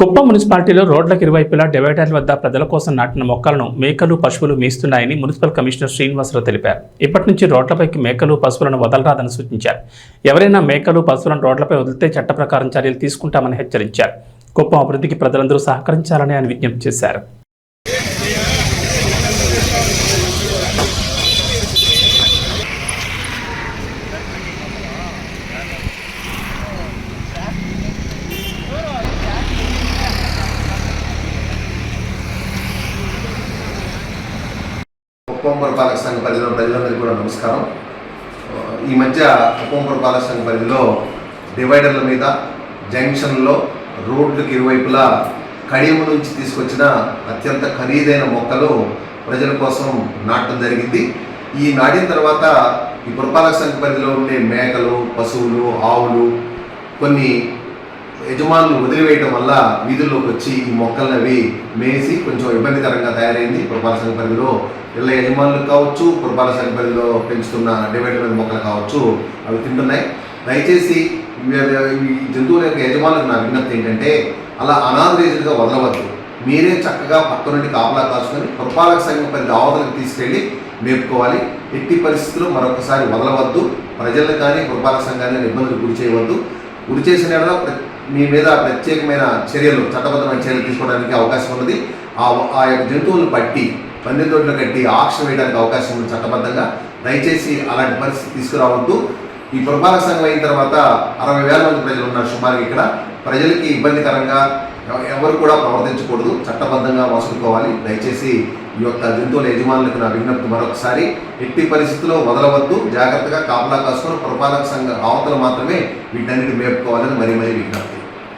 కుప్పం మున్సిపాలిటీలో రోడ్లకు ఇరువైపులా డివైడర్ల వద్ద ప్రజల కోసం నాటిన మొక్కలను మేకలు పశువులు మేస్తున్నాయని మున్సిపల్ కమిషనర్ శ్రీనివాసరావు తెలిపారు. ఇప్పటి నుంచి రోడ్లపైకి మేకలు పశువులను వదలరాదని సూచించారు. ఎవరైనా మేకలు పశువులను రోడ్లపై వదిలితే చట్ట ప్రకారం చర్యలు తీసుకుంటామని హెచ్చరించారు. కుప్పం అభివృద్ధికి ప్రజలందరూ సహకరించాలని ఆయన విజ్ఞప్తి చేశారు. కుప్పం పురపాలక సంఘ పరిధిలో ప్రజలందరికీ కూడా నమస్కారం. ఈ మధ్య కుప్పం పురపాలక సంఘ పరిధిలో డివైడర్ల మీద జంక్షన్లో రోడ్లకు ఇరువైపులా కడియము నుంచి తీసుకొచ్చిన అత్యంత ఖరీదైన మొక్కలు ప్రజల కోసం నాటడం జరిగింది. ఈ నాటిన తర్వాత ఈ పురపాలక సంఘ పరిధిలో ఉండే మేకలు పశువులు ఆవులు కొన్ని యజమానులు వదిలివేయడం వల్ల వీధుల్లోకి వచ్చి ఈ మొక్కలను అవి మేసి కొంచెం ఇబ్బందికరంగా తయారైంది. పురపాలక సంఘ పరిధిలో ఇళ్ళ యజమానులు కావచ్చు పురపాలక సంఘ పరిధిలో పెంచుతున్న డివైడర్ మీద మొక్కలు కావచ్చు అవి తింటున్నాయి. దయచేసి ఈ జంతువుల యొక్క యజమానులకు నా విజ్ఞప్తి ఏంటంటే అలా అనాథరేజులుగా వదలవద్దు. మీరే చక్కగా పక్క నుండి కాపలా కాసుకొని పురపాలక సంఘం పరిధి ఆవదలకు తీసుకెళ్ళి మేపుకోవాలి. ఎట్టి పరిస్థితుల్లో మరొకసారి వదలవద్దు. ప్రజలను కానీ పురపాలక సంఘాన్ని ఇబ్బందులు గురి చేయవద్దు. గురి చేసిన ప్రతి మీ మీద ప్రత్యేకమైన చర్యలు చట్టబద్ధమైన చర్యలు తీసుకోవడానికి అవకాశం ఉన్నది. ఆ ఆ యొక్క జంతువులను పట్టి పందెంతోట్లు కట్టి ఆక్షన్ వేయడానికి అవకాశం ఉంది చట్టబద్ధంగా. దయచేసి అలాంటి పరిస్థితి తీసుకురావద్దు. ఈ పురపాలక సంఘం అయిన తర్వాత అరవై వేల మంది ప్రజలు ఉన్నారు సుమారు ఇక్కడ. ప్రజలకి ఇబ్బందికరంగా ఎవరు కూడా ప్రవర్తించకూడదు. చట్టబద్ధంగా వసూలుకోవాలి దయచేసి ఈ యొక్క జంతువుల యజమానులకు నా విజ్ఞప్తి మరొకసారి. ఎట్టి పరిస్థితుల్లో వదలవద్దు. జాగ్రత్తగా కాపలా కాసుకొని పురపాలక సంఘ ఆవతలు మాత్రమే వీటన్నిటి మేపుకోవాలని మరీ మరీ విజ్ఞప్తి.